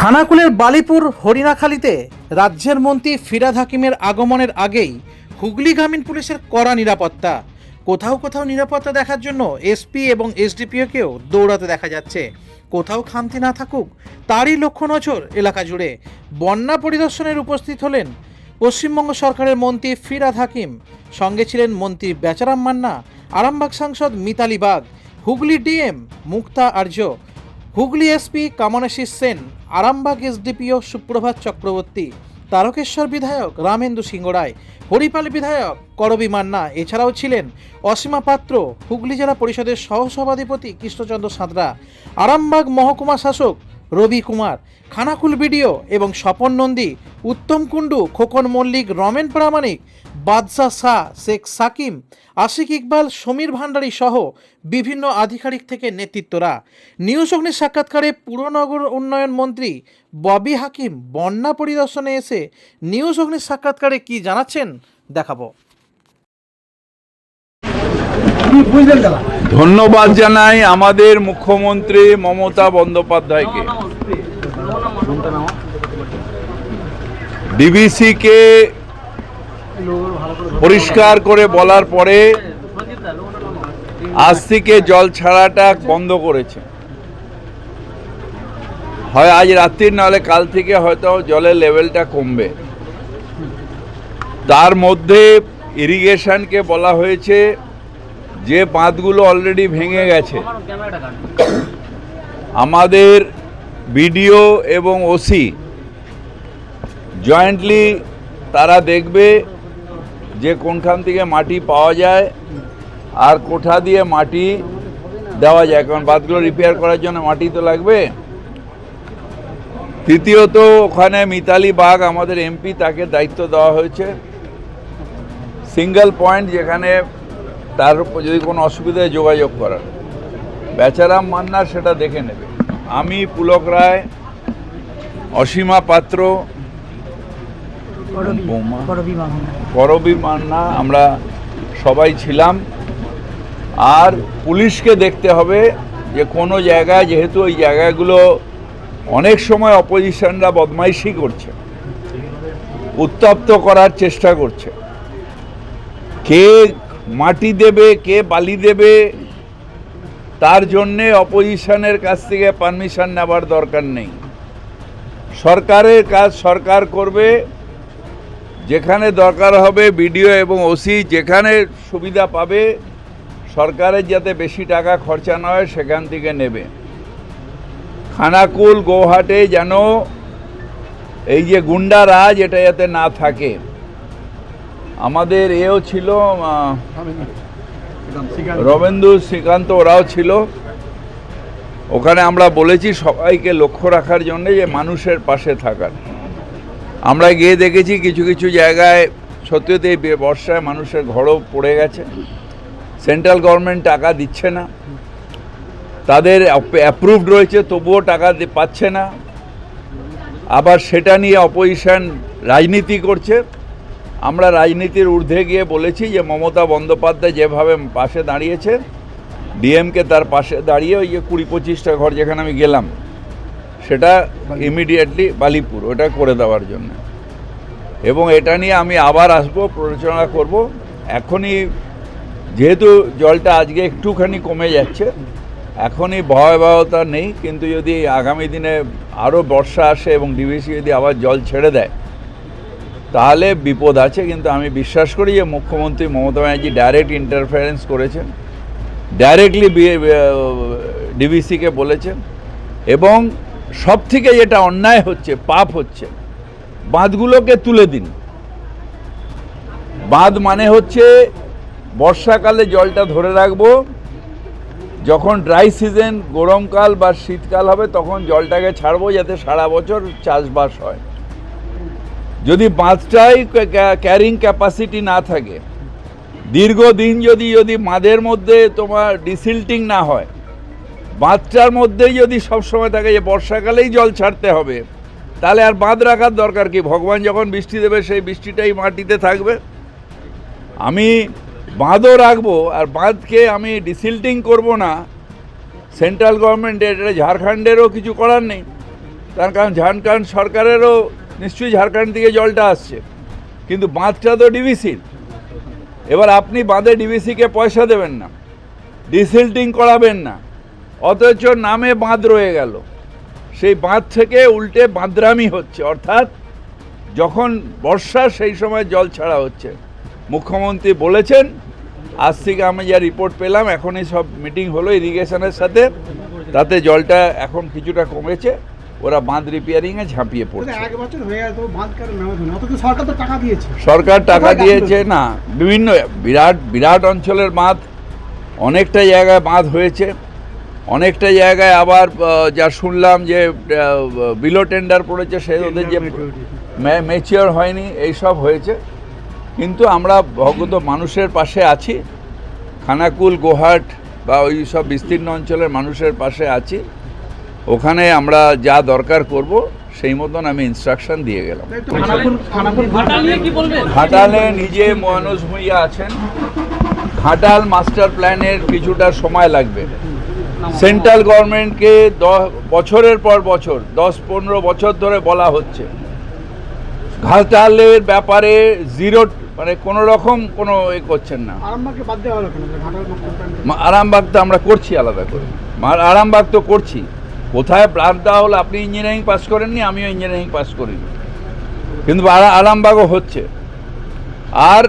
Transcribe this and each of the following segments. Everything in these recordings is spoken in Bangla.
খানাকুলের বালিপুর হরিণাখালীতে রাজ্যের মন্ত্রী ফিরাদ হাকিমের আগমনের আগেই হুগলি গ্রামীণ পুলিশের কড়া নিরাপত্তা। কোথাও কোথাও নিরাপত্তা দেখার জন্য এসপি এবং এসডিপিওকেও দৌড়াতে দেখা যাচ্ছে। কোথাও খামতি না থাকুক, তারই লক্ষ্য নজর এলাকা জুড়ে। বন্যা পরিদর্শনের উপস্থিত হলেন পশ্চিমবঙ্গ সরকারের মন্ত্রী ফিরাদ হাকিম, সঙ্গে ছিলেন মন্ত্রী বেচারাম মান্না, আরামবাগ সাংসদ Mitali Bag, Hooghly DM Mukta Arya Hooghly SP Kamanashis Sen, Arambagh SDPO Suprabhat Chakraborty, Tarakeswar বিধায়ক রামেন্দু সিংহ রায় হরিপাল বিধায়ক করবী মান্না, এছাড়াও ছিলেন অসীমা পাত্র, হুগলি জেলা পরিষদের সহসভাধিপতি কৃষ্ণচন্দ্র সাঁতরা, আরামবাগ মহকুমা শাসক রবি কুমার, খানাকুল বিডিও এবং স্বপন নন্দী, উত্তম কুণ্ডু, খোকন মল্লিক, রমেন প্রামাণিক বাদশাহ শাহ শেখ সাকিম আশিক ইকবাল সমীর ভান্ডারী সহ বিভিন্ন আধিকারিক থেকে নেতৃত্বরা। নিউজ অগ্নির সাক্ষাৎকারে পুরনগর উন্নয়ন মন্ত্রী ববি হাকিম বন্যা পরিদর্শনে এসে নিউজ অগ্নির সাক্ষাৎকারে কি জানাচ্ছেন দেখাবো। ধন্যবাদ জানাই আমাদের মুখ্যমন্ত্রী মমতা বন্দ্যোপাধ্যায়কে। ডিবিসিকে পরিষ্কার করে বলার পরে আজ থেকে জল ছাড়াটা বন্ধ করেছে। হয় আজ রাত্রির, নাহলে কাল থেকে হয়তো জলের লেভেলটা কমবে। তার মধ্যে ইরিগেশনকে বলা হয়েছে, যে বাঁধগুলো অলরেডি ভেঙে গেছে। আমাদের বিডিও এবং ওসি জয়েন্টলি তারা দেখবে যে কোনখান থেকে মাটি পাওয়া যায় আর কোঠা দিয়ে মাটি দেওয়া যায়, কারণ বাঁধগুলো রিপেয়ার করার জন্য মাটি তো লাগবে। তৃতীয়ত, ওখানে মিতালি বাগ, আমাদের এমপি তাকে দায়িত্ব দেওয়া হয়েছে। সিঙ্গেল পয়েন্ট যেখানে তার যদি কোনো অসুবিধায় যোগাযোগ করার। বেচারাম মান্না সেটা দেখে নেবে। আমি পুলক রায়, অসীমা পাত্র বৌমা। করবী মান্না আমরা সবাই ছিলাম। আর পুলিশকে দেখতে হবে যে কোনো জায়গায় যেহেতু ওই জায়গাগুলো অনেক সময় অপোজিশনরা বদমাইশি করছে উত্তপ্ত করার চেষ্টা করছে। কে মাটি দেবে কে বালি দেবে তার জন্যে অপোজিশনের কাছ থেকে পারমিশন নেবার দরকার নেই। সরকারের কাজ সরকার করবে যেখানে দরকার হবে বিডিও এবং ওসি যেখানে সুবিধা পাবে, সরকারের যাতে বেশি টাকা খরচা না হয় সেখান থেকে নেবে। খানাকুল, গৌহাটে যেন এই যে গুন্ডা রাজ, এটা যাতে না থাকে। আমাদের এও ছিল রবেন্দু শ্রীকান্ত ওরাও ছিল। ওখানে আমরা বলেছি সবাইকে লক্ষ্য রাখার জন্য যে মানুষের পাশে থাকার। আমরা গিয়ে দেখেছি কিছু কিছু জায়গায় সত্যিতে বর্ষায় মানুষের ঘরও পড়ে গেছে। সেন্ট্রাল গভর্নমেন্ট টাকা দিচ্ছে না। তাদের অ্যাপ্রুভড রয়েছে, তবুও টাকা পাচ্ছে না। আবার সেটা নিয়ে অপোজিশন রাজনীতি করছে। আমরা রাজনীতির ঊর্ধ্বে গিয়ে বলেছি যে মমতা বন্দ্যোপাধ্যায় যেভাবে পাশে দাঁড়িয়েছে ডিএমকে তার পাশে দাঁড়িয়ে ওই যে কুড়ি পঁচিশটা ঘর যেখানে আমি গেলাম সেটা ইমিডিয়েটলি বালিপুর, ওটা করে দেওয়ার জন্য। এবং এটা নিয়ে আমি আবার আসব, প্ররোচনা করব। এখনই যেহেতু জলটা আজকে একটুখানি কমে যাচ্ছে, এখনই ভয়াবহতা নেই, কিন্তু যদি আগামী দিনে আরও বর্ষা আসে এবং ডিভিসি যদি আবার জল ছেড়ে দেয়, তাহলে বিপদ আছে। কিন্তু আমি বিশ্বাস করি যে মুখ্যমন্ত্রী মমতা ব্যানার্জি ডাইরেক্ট ইন্টারফারেন্স করেছেন ডাইরেক্টলি ডিভিসিকে বলেছেন। এবং সব থেকে যেটা অন্যায় হচ্ছে, পাপ হচ্ছে। বাঁধগুলোকে তুলে দিন। বাঁধ মানে হচ্ছে বর্ষাকালে জলটা ধরে রাখব, যখন ড্রাই সিজন গরমকাল বা শীতকাল হবে, তখন জলটাকে ছাড়বো যাতে সারা বছর চাষবাস হয়। যদি বাঁধটাই ক্যারিং ক্যাপাসিটি না থাকে, দীর্ঘদিন যদি যদি বাঁধের মধ্যে তোমার ডিসিল্টিং না হয় বাঁধটার মধ্যেই যদি সবসময় থাকে যে বর্ষাকালেই জল ছাড়তে হবে, তাহলে আর বাঁধ রাখার দরকার কি? ভগবান যখন বৃষ্টি দেবে, সেই বৃষ্টিটাই মাটিতে থাকবে। আমি বাঁধও রাখব, আর বাঁধকে আমি ডিসিল্টিং করব না। সেন্ট্রাল গভর্নমেন্ট এটা ঝাড়খণ্ডেরও কিছু করার নেই। তার কারণ ঝাড়খণ্ড সরকারেরও নিশ্চয়ই ঝাড়খণ্ড থেকে জলটা আসছে। কিন্তু বাঁধটা তো ডিভিসির এবার আপনি বাঁধে ডিভিসিকে পয়সা দেবেন না, ডিসিল্টিং করাবেন না। অথচ নামে বাঁধ রয়ে গেল। সেই বাঁধ থেকে উল্টে বাঁদরামি হচ্ছে অর্থাৎ যখন বর্ষা সেই সময় জল ছাড়া হচ্ছে। মুখ্যমন্ত্রী বলেছেন আজ থেকে আমি যা রিপোর্ট পেলাম এখনই সব মিটিং হলো ইরিগেশনের সাথে। তাতে জলটা এখন কিছুটা কমেছে ওরা বাঁধ রিপেয়ারিংয়ে ঝাঁপিয়ে পড়ছে। সরকার টাকা দিয়েছে। না বিভিন্ন বিরাট বিরাট অঞ্চলের বাঁধ অনেকটা জায়গায় বাঁধ হয়েছে। অনেকটা জায়গায় আবার যা শুনলাম যে বিলো টেন্ডার পড়েছে সে ওদের যে ম্যাচিওর হয়নি এইসব হয়েছে। কিন্তু আমরা ভগত মানুষের পাশে আছি খানাকুল গোহাট বা ওই সব বিস্তীর্ণ অঞ্চলের মানুষের পাশে আছি। ওখানে আমরা যা দরকার করব সেই মতন আমি ইনস্ট্রাকশন দিয়ে গেলাম। ঘাটাল নিজে মনোজ ভূঁইয়া আছেন। ঘাটাল মাস্টার প্ল্যানের কিছুটা সময় লাগবে। সেন্ট্রাল গভর্নমেন্টকে বছরের পর বছর দশ পনেরো বছর ধরে বলা হচ্ছে। ঘাটালের ব্যাপারে জিরো মানে কোনো রকম কোনো এ করছেন না। আরামবাগ তো আমরা করছি আলাদা করে। আরামবাগ তো করছি। কোথায় প্ল্যান দেওয়া হলো আপনি ইঞ্জিনিয়ারিং পাস করেননি আমিও ইঞ্জিনিয়ারিং পাস করিনি। কিন্তু আরামবাগও হচ্ছে। আর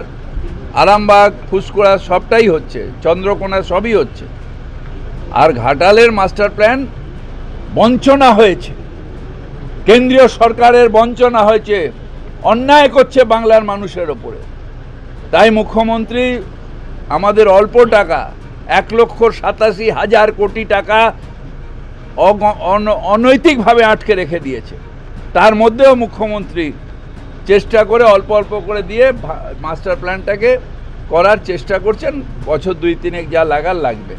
আরামবাগ ফুসকোড়া সবটাই হচ্ছে চন্দ্রকোনা সবই হচ্ছে। আর ঘাটালের মাস্টার প্ল্যান বঞ্চনা হয়েছে। কেন্দ্রীয় সরকারের বঞ্চনা হয়েছে, অন্যায় করছে বাংলার মানুষের ওপরে। তাই মুখ্যমন্ত্রী, আমাদের অল্প টাকা, এক লক্ষ সাতাশি হাজার কোটি টাকা অনৈতিকভাবে আটকে রেখে দিয়েছে। তার মধ্যেও মুখ্যমন্ত্রী চেষ্টা করে অল্প অল্প করে দিয়ে মাস্টার প্ল্যানটাকে করার চেষ্টা করছেন। বছর দুই তিনেক যা লাগার লাগবে।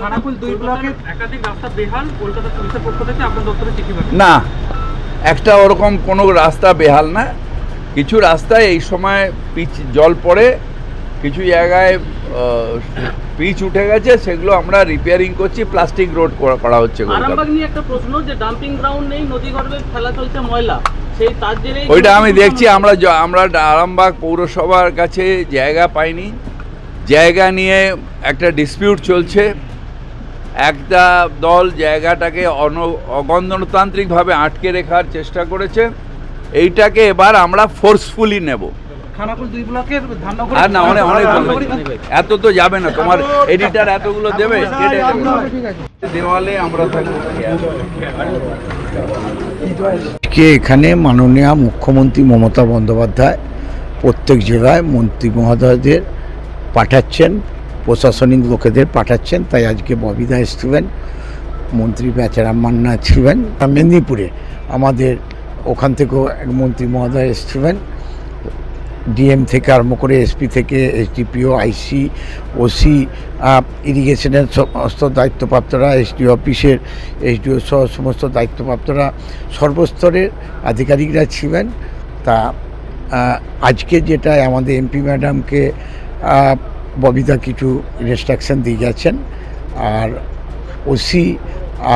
খানাকুল দুই ব্লকের একাধিক রাস্তা বেহাল কলকাতা পুলিশের পক্ষ থেকে আপনার দপ্তরে চিঠি না একটা ওরকম কোনো রাস্তা বেহাল না। কিছু রাস্তায় এই সময় পিচ জল পড়ে কিছু জায়গায় পিচ উঠে গেছে সেগুলো আমরা রিপেয়ারিং করছি প্লাস্টিক রোড করা হচ্ছে আরামবাগ নিয়ে একটা প্রশ্ন যে ডাম্পিং গ্রাউন্ড নেই নদী গর্ভে ফেলা চলছে ময়লা সেই তার জেরে ওইটা আমি দেখছি আমরা আমরা আরামবাগ পৌরসভার কাছে জায়গা পাইনি। জায়গা নিয়ে একটা ডিসপিউট চলছে। একটা দল জায়গাটাকে অন অগণতান্ত্রিকভাবে আটকে রেখার চেষ্টা করেছে। এইটাকে এবার আমরা ফোর্সফুলি নেব। আর না অনেক অনেক এত তো যাবে না তোমার এডিটার এতগুলো দেবে কেটে দেবে। ঠিক আছে দেওয়ালে আমরা থাকব। আজকে এখানে মাননীয় মুখ্যমন্ত্রী মমতা বন্দ্যোপাধ্যায় প্রত্যেক জেলায় মন্ত্রী মহোদয়দের পাঠাচ্ছেন, প্রশাসনিক লোকেদের পাঠাচ্ছেন, তাই আজকে ববিদা এসছিলেন, মন্ত্রী বেচারাম মান্না ছিলেন, মেদিনীপুরে। আমাদের ওখান থেকেও এক মন্ত্রী মহোদয় এসছিলেন, ডিএম থেকে আরম্ভ করে এসপি থেকে এসডিপিও, আইসি, ওসি ইরিগেশনের সমস্ত দায়িত্বপ্রাপ্তরা, এসডি অফিসের, এসডিও সহ সমস্ত দায়িত্বপ্রাপ্তরা, সর্বস্তরের আধিকারিকরা ছিলেন। তা আজকে যেটা আমাদের এমপি ম্যাডামকে ববিতা কিছু ইনস্ট্রাকশন দিয়ে গেছেন আর ওসি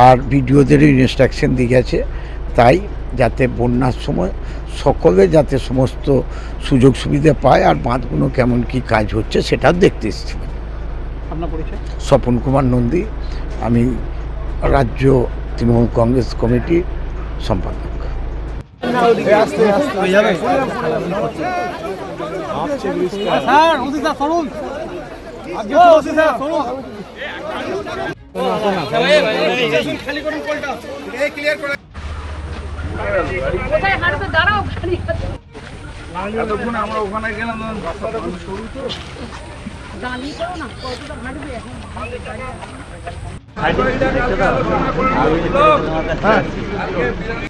আর বিডিওদেরও ইনস্ট্রাকশন দিয়ে গেছে। তাই যাতে বন্যার সময় সকলে যাতে সমস্ত সুযোগ সুবিধা পায় আর বাঁধগুলো কেমন কি কাজ হচ্ছে সেটা দেখতে এসেছি। স্বপন কুমার নন্দী আমি রাজ্য তৃণমূল কংগ্রেস কমিটির সম্পাদক। স্যার ওদি স্যার সরুন ওদি স্যার সরুন কোথায় হাঁটবে দাঁড়াও খালি এতক্ষণ আমরা ওখানে গেলাম রাস্তাটা খুব সরু তো দাঁড়িয়ে যাও না কতটা হাঁটবে এখন জয়ন্ত সামনে